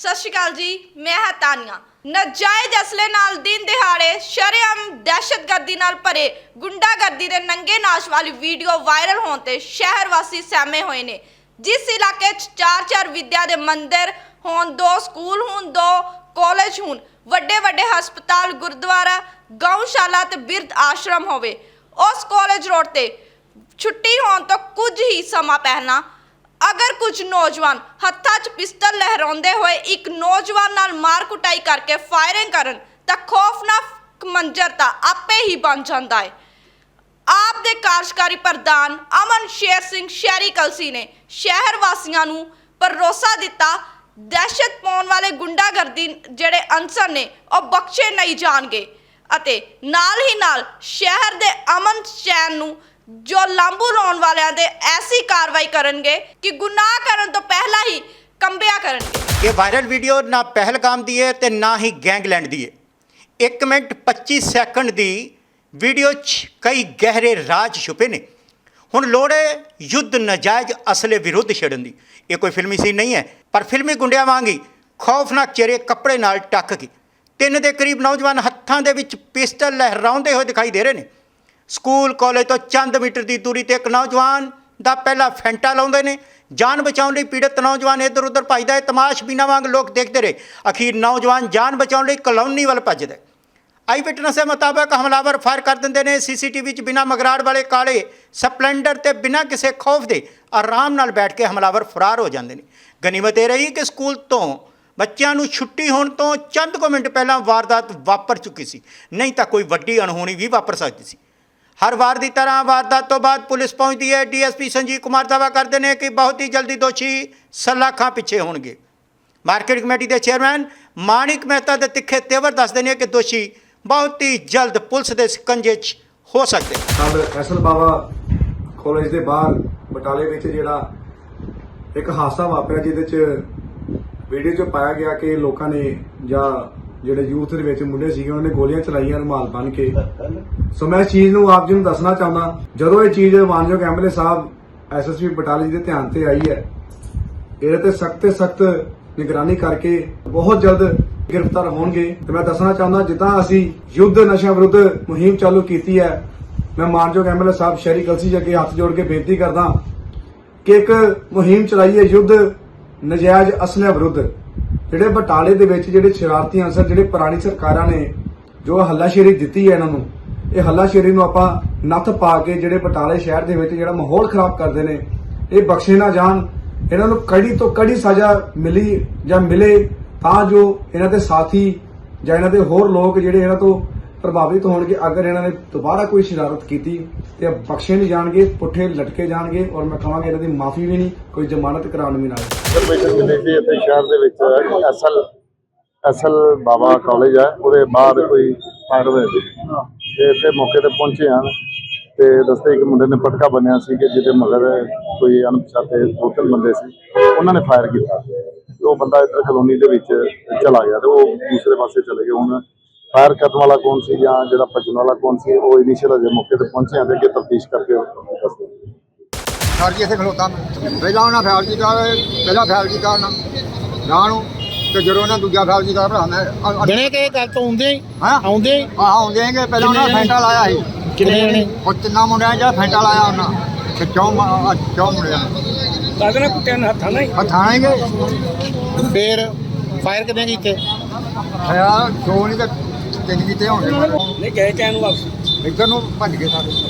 ਸਤਿ ਸ਼੍ਰੀ ਅਕਾਲ ਜੀ, ਮੈਂ ਹਾਂ ਤਾਨੀਆ। ਨਜਾਇਜ਼ ਅਸਲੇ ਨਾਲ ਦਿਨ ਦਿਹਾੜੇ ਸ਼ਰੇਆਮ ਦਹਿਸ਼ਤਗਰਦੀ ਨਾਲ ਭਰੇ ਗੁੰਡਾਗਰਦੀ ਦੇ ਨੰਗੇ ਨਾਚ ਵਾਲੀ ਵੀਡੀਓ ਵਾਇਰਲ ਹੋਣ ਤੇ ਸ਼ਹਿਰ ਵਾਸੀ ਸਹਿਮੇ ਹੋਏ ਨੇ। ਜਿਸ ਇਲਾਕੇ 'ਚ ਚਾਰ ਚਾਰ ਵਿਦਿਆ ਦੇ ਮੰਦਿਰ ਹੋਣ, ਦੋ ਸਕੂਲ ਹੋਣ, ਦੋ ਕਾਲਜ ਹੋਣ, ਵੱਡੇ ਵੱਡੇ ਹਸਪਤਾਲ, ਗੁਰਦੁਆਰਾ, ਗਊਸ਼ਾਲਾ ਤੇ ਬਿਰਧ ਆਸ਼ਰਮ ਹੋਵੇ, ਉਸ ਕਾਲਜ ਰੋਡ ਤੇ ਛੁੱਟੀ ਹੋਣ ਤੋਂ ਕੁਝ ਹੀ ਸਮਾਂ ਪਹਿਲਾਂ ਅਗਰ ਕੁਝ ਨੌਜਵਾਨ ਹੱਥਾਂ 'ਚ ਪਿਸਤਲ ਲਹਿਰਾਉਂਦੇ ਹੋਏ ਇੱਕ ਨੌਜਵਾਨ ਨਾਲ ਮਾਰ ਕੁਟਾਈ ਕਰਕੇ ਫਾਇਰਿੰਗ ਕਰਨ, ਤਾਂ ਖੌਫਨਾਕ ਮੰਜ਼ਰ ਤਾਂ ਆਪੇ ਹੀ ਬਣ ਜਾਂਦਾ ਹੈ। ਆਪ ਦੇ ਕਾਰਜਕਾਰੀ ਪ੍ਰਧਾਨ ਅਮਨ ਸ਼ੇਰ ਸਿੰਘ ਸ਼ਹਿਰੀ ਕਲਸੀ ਨੇ ਸ਼ਹਿਰ ਵਾਸੀਆਂ ਨੂੰ ਭਰੋਸਾ ਦਿੱਤਾ, ਦਹਿਸ਼ਤ ਪਾਉਣ ਵਾਲੇ ਗੁੰਡਾਗਰਦੀ ਜਿਹੜੇ ਅਨਸਰ ਨੇ, ਉਹ ਬਖਸ਼ੇ ਨਹੀਂ ਜਾਣਗੇ। ਅਤੇ ਨਾਲ ਹੀ ਨਾਲ ਸ਼ਹਿਰ ਦੇ ਅਮਨ ਚੈਨ ਨੂੰ ਜੋ ਲਾਂਬੂ ਲਾਉਣ ਵਾਲਿਆਂ ਦੇ ਐਸੀ ਕਾਰਵਾਈ ਕਰਨਗੇ ਕਿ ਗੁਨਾਹ ਕਰਨ ਤੋਂ ਪਹਿਲਾਂ ਹੀ ਕੰਬਿਆ ਕਰਨਗੇ। ਇਹ ਵਾਇਰਲ ਵੀਡੀਓ ਨਾ ਪਹਿਲਗਾਮ ਦੀ ਹੈ ਤੇ ਨਾ ਹੀ ਗੈਂਗਲੈਂਡ ਦੀ ਹੈ। 1 ਮਿੰਟ 25 ਸੈਕਿੰਡ ਦੀ ਵੀਡੀਓ 'ਚ ਕਈ ਗਹਿਰੇ ਰਾਜ ਛੁਪੇ ਨੇ। ਹੁਣ ਲੋੜ ਹੈ ਯੁੱਧ ਨਜਾਇਜ਼ ਅਸਲੇ ਵਿਰੁੱਧ ਛੇੜਨ ਦੀ। ਇਹ ਕੋਈ ਫਿਲਮੀ ਸੀਨ ਨਹੀਂ ਹੈ, ਪਰ ਫਿਲਮੀ ਗੁੰਡਿਆਂ ਵਾਂਗੀ ਖੌਫਨਾਕ ਚਿਹਰੇ ਕੱਪੜੇ ਨਾਲ ਟੱਕ ਕੇ ਤਿੰਨ ਦੇ ਕਰੀਬ ਨੌਜਵਾਨ ਹੱਥਾਂ ਦੇ ਵਿੱਚ ਪਿਸਟਲ ਲਹਿਰਾਉਂਦੇ ਹੋਏ ਦਿਖਾਈ ਦੇ ਰਹੇ ਨੇ। ਸਕੂਲ, ਕਾਲਜ ਤੋਂ ਚੰਦ ਮੀਟਰ ਦੀ ਦੂਰੀ ਤੇ ਇੱਕ ਨੌਜਵਾਨ ਦਾ ਪਹਿਲਾ ਫੈਂਟਾ ਲਾਉਂਦੇ ਨੇ। ਜਾਨ ਬਚਾਉਣ ਲਈ ਪੀੜਤ ਨੌਜਵਾਨ ਇੱਧਰ ਉੱਧਰ ਭੱਜਦਾ ਹੈ। ਤਮਾਸ਼ ਤਮਾਸ਼ਬੀਨਾਂ ਵਾਂਗ ਲੋਕ ਦੇਖਦੇ ਰਹੇ। ਅਖੀਰ ਨੌਜਵਾਨ ਜਾਨ ਬਚਾਉਣ ਲਈ ਕਲੋਨੀ ਵੱਲ ਭੱਜਦਾ ਆਈ ਵਿਟਨੈਸ ਦੇ ਮੁਤਾਬਕ ਹਮਲਾਵਰ ਫਾਇਰ ਕਰ ਦਿੰਦੇ ਨੇ। ਸੀਸੀਟੀਵੀ 'ਚ ਬਿਨਾਂ ਮਗਰਾੜ ਵਾਲੇ ਕਾਲੇ ਸਪਲੈਂਡਰ ਤੇ ਬਿਨਾਂ ਕਿਸੇ ਖੌਫ ਦੇ ਆਰਾਮ ਨਾਲ ਬੈਠ ਕੇ ਹਮਲਾਵਰ ਫਰਾਰ ਹੋ ਜਾਂਦੇ ਨੇ। ਗਨੀਮਤ ਇਹ ਰਹੀ ਕਿ ਸਕੂਲ ਤੋਂ ਬੱਚਿਆਂ ਨੂੰ ਛੁੱਟੀ ਹੋਣ ਤੋਂ ਚੰਦ ਕੁ ਮਿੰਟ ਪਹਿਲਾਂ ਵਾਰਦਾਤ ਵਾਪਰ ਚੁੱਕੀ ਸੀ। ਨਹੀਂ ਤਾਂ ਕੋਈ ਵੱਡੀ ਅਣਹੋਣੀ ਵੀ ਵਾਪਰ ਸਕਦੀ ਸੀ। ਹਰ ਵਾਰ ਦੀ ਤਰ੍ਹਾਂ ਵਾਰਦਾਤ ਤੋਂ ਬਾਅਦ ਪੁਲਿਸ ਪਹੁੰਚਦੀ ਹੈ ਡੀਐਸਪੀ ਸੰਜੀਵ ਕੁਮਾਰ ਦਾਵਾ ਕਰਦੇ ਨੇ ਕਿ ਬਹੁਤ ਹੀ ਜਲਦੀ ਦੋਸ਼ੀ ਸਲਾਖਾਂ ਪਿੱਛੇ ਹੋਣਗੇ ਮਾਰਕੀਟ ਕਮੇਟੀ ਦੇ ਚੇਅਰਮੈਨ ਮਾਨਿਕ ਮਹਿਤਾ ਦੇ ਤਿੱਖੇ ਤੇਵਰ ਦੱਸਦੇ ਨੇ ਕਿ ਦੋਸ਼ੀ ਬਹੁਤ ਹੀ ਜਲਦ ਪੁਲਿਸ ਦੇ ਸਿਕੰਜੇ 'ਚ ਹੋ ਸਕਦੇ ਨੇ। ਕੱਲ ਬਾਵਾ ਬਾਬਾ ਕਾਲਜ ਦੇ ਬਾਹਰ ਬਟਾਲੇ ਵਿੱਚ ਜਿਹੜਾ ਇੱਕ ਹਾਦਸਾ ਵਾਪਰਿਆ, ਜਿਹਦੇ ਚ ਵੀਡੀਓ 'ਚ ਪਾਇਆ ਗਿਆ ਕਿ ਲੋਕਾਂ ਨੇ ਜਾਂ ਜਿਹੜੇ ਯੂਥ ਦੇ ਵਿੱਚ ਮੁੰਡੇ ਸੀਗੇ, ਉਹਨਾਂ ਨੇ ਗੋਲੀਆਂ ਚਲਾਈਆਂ, ਰੁਮਾਲ ਬੰਨ ਕੇ। ਸੋ ਮੈਂ ਇਸ ਚੀਜ਼ ਨੂੰ ਆਪ ਜੀ ਨੂੰ ਦੱਸਣਾ ਚਾਹੁੰਦਾ, ਜਦੋਂ ਇਹ ਚੀਜ਼ ਮਾਨਯੋਗ ਐਮਐਲਏ ਸਾਹਿਬ ਐਸਐਸਪੀ ਬਟਾਲੇ ਜੀ ਦੇ ਧਿਆਨ ਤੇ ਆਈ ਹੈ, ਇਹਦੇ ਤੇ ਸਖਤ ਤੇ ਸਖਤ ਨਿਗਰਾਨੀ ਕਰਕੇ ਬਹੁਤ ਜਲਦ ਗ੍ਰਿਫਤਾਰ ਹੋਣਗੇ। ਤੇ ਮੈਂ ਦੱਸਣਾ ਚਾਹੁੰਦਾ, ਜਿੱਦਾਂ ਅਸੀਂ ਯੁੱਧ ਨਸ਼ਾ ਵਿਰੁੱਧ ਮੁਹਿੰਮ ਚਾਲੂ ਕੀਤੀ ਹੈ, ਮੈਂ ਮਾਨਯੋਗ ਐਮਐਲਏ ਸਾਹਿਬ ਸ਼ਹਿਰੀ ਕਲਸੀ ਜੀ ਅੱਗੇ ਹੱਥ ਜੋੜ ਕੇ ਬੇਨਤੀ ਕਰਦਾ ਕਿ ਇੱਕ ਮੁਹਿੰਮ ਚਲਾਈ ਹੈ ਯੁੱਧ ਨਜਾਇਜ਼ ਅਸਲਿਆਂ ਵਿਰੁੱਧ। ਜਿਹੜੇ ਬਟਾਲੇ ਦੇ ਵਿੱਚ ਜਿਹੜੇ ਸ਼ਰਾਰਤੀ ਅਨਸਰ ਜਿਹੜੇ ਪੁਰਾਣੀ ਸਰਕਾਰਾਂ ਨੇ ਜੋ ਹੱਲਾਸ਼ੇਰੀ ਦਿੱਤੀ ਹੈ ਇਹਨਾਂ ਨੂੰ, ਇਹ ਹੱਲਾਸ਼ੇਰੀ ਨੂੰ ਆਪਾਂ ਨੱਥ ਪਾ ਕੇ ਜਿਹੜੇ ਬਟਾਲੇ ਸ਼ਹਿਰ ਦੇ ਵਿੱਚ ਜਿਹੜਾ ਮਾਹੌਲ ਖਰਾਬ ਕਰਦੇ ਨੇ, ਇਹ ਬਖਸ਼ੇ ਨਾ ਜਾਣ, ਇਹਨਾਂ ਨੂੰ ਕੜੀ ਤੋਂ ਕੜੀ ਸਜ਼ਾ ਮਿਲੀ ਜਾਂ ਮਿਲੇ ਤਾਂ ਜੋ ਇਹਨਾਂ ਦੇ ਸਾਥੀ ਜਾਂ ਇਹਨਾਂ ਦੇ ਹੋਰ ਲੋਕ ਜਿਹੜੇ ਇਹਨਾਂ ਤੋਂ ਪ੍ਰਭਾਵਿਤ ਹੋਣਗੇ। ਅਗਰ ਇਹਨਾਂ ਨੇ ਦੁਬਾਰਾ ਕੋਈ ਸ਼ਰਾਰਤ ਕੀਤੀ ਤੇ ਬਖਸ਼ੇ ਨਹੀਂ ਜਾਣਗੇ, ਪੁੱਠੇ ਲਟਕੇ ਜਾਣਗੇ ਔਰ ਮੈਂ ਕਹਾਂਗਾ ਇਹਨਾਂ ਦੀ ਮਾਫੀ ਵੀ ਨਹੀਂ, ਕੋਈ ਜ਼ਮਾਨਤ ਕਰਾਉਣ ਵੀ ਨਾ ਇਨਫੋਰਮੇਸ਼ਨ ਮਿਲੀ ਸੀ ਇੱਥੇ ਸ਼ਹਿਰ ਦੇ ਵਿੱਚ ਅਸਲ ਅਸਲ ਬਾਬਾ ਕਾਲਜ ਹੈ ਉਹਦੇ ਬਾਹਰ ਕੋਈ ਫਾਇਰ ਹੋਇਆ ਸੀ। ਤੇ ਇੱਥੇ ਮੌਕੇ ਤੇ ਪਹੁੰਚੇ ਹਨ ਤੇ ਰਸਤੇ ਇੱਕ ਮੁੰਡੇ ਨੇ ਪਟਕਾ ਬੰਨਿਆ ਸੀ ਕਿ ਜਿਹਦੇ ਮਗਰ ਕੋਈ ਅਣਪਛਾਤੇ ਦੋ ਬੰਦੇ ਸੀ, ਉਹਨਾਂ ਨੇ ਫਾਇਰ ਕੀਤਾ। ਉਹ ਬੰਦਾ ਇੱਧਰ ਕਲੋਨੀ ਦੇ ਵਿੱਚ ਚਲਾ ਗਿਆ ਤੇ ਉਹ ਦੂਸਰੇ ਪਾਸੇ ਚਲੇ ਗਏ। ਹੁਣ ਫਾਇਰ ਕਰਨ ਵਾਲਾ ਕੌਣ ਸੀ ਜਾਂ ਜਿਹੜਾ ਭੱਜਣ ਵਾਲਾ ਕੌਣ ਸੀ ਉਹ ਇਨੀਸ਼ੀਅਲ ਅਜੇ ਮੌਕੇ ਤੇ ਪਹੁੰਚੇ ਤੇ ਅੱਗੇ ਤਫਤੀਸ਼ ਕਰਕੇ ਦੱਸਦੇ ਸਰ ਜੀ ਇੱਥੇ ਖਲੋਤਾ। ਪਹਿਲਾਂ ਉਹਨਾਂ ਫੈਲ ਕੀਤਾ ਪਹਿਲਾਂ ਫੈਲ ਕੀਤਾ ਉਹਨਾਂ ਨਾ ਨੂੰ ਤੇ ਜਦੋਂ ਉਹਨਾਂ ਦੂਜਾ ਫੈਲ ਕੀਤਾ ਭਰਾ ਮੈਂ ਜਣੇ ਕਿ ਗੱਲ ਤੋਂ ਆਉਂਦੇ ਹੀ? ਆਉਂਦੇ ਹੀ? ਆਹ ਆਉਂਦੇ ਹੈਗੇ ਪਹਿਲਾਂ ਉਹਨਾਂ ਫੈਂਟਾ ਲਾਇਆ ਸੀ। ਕਿੰਨੇ ਜਣੇ? ਉਹ ਤਿੰਨਾਂ ਮੁੰਡਿਆਂ ਜਿਹੜਾ ਫੈਂਟਾ ਲਾਇਆ ਉਹਨਾਂ। ਤੇ ਚੌਂ ਚੌਂ ਮੁੰਡਿਆਂ ਕਾਹਦੇ ਨਾਲ ਕੁੱਟਿਆ ਨਾ ਹੱਥਾਂ ਨਾਲ ਹੀ। ਹੱਥਾਂ ਹੈਗੇ ਫੇਰ ਫਾਇਰ ਕਿਦਾਂ ਕੀਤੇ? ਖਿਆ ਦੋ ਨਹੀਂ ਤੇ ਤਿੰਨ ਕੀਤੇ ਹੋਣਗੇ। ਨਹੀਂ ਗਏ ਕਹਿਣ ਨੂੰ ਵਾਪਸ। ਇੱਧਰ ਨੂੰ ਭੱਜ ਗਏ ਸਾਰੇ।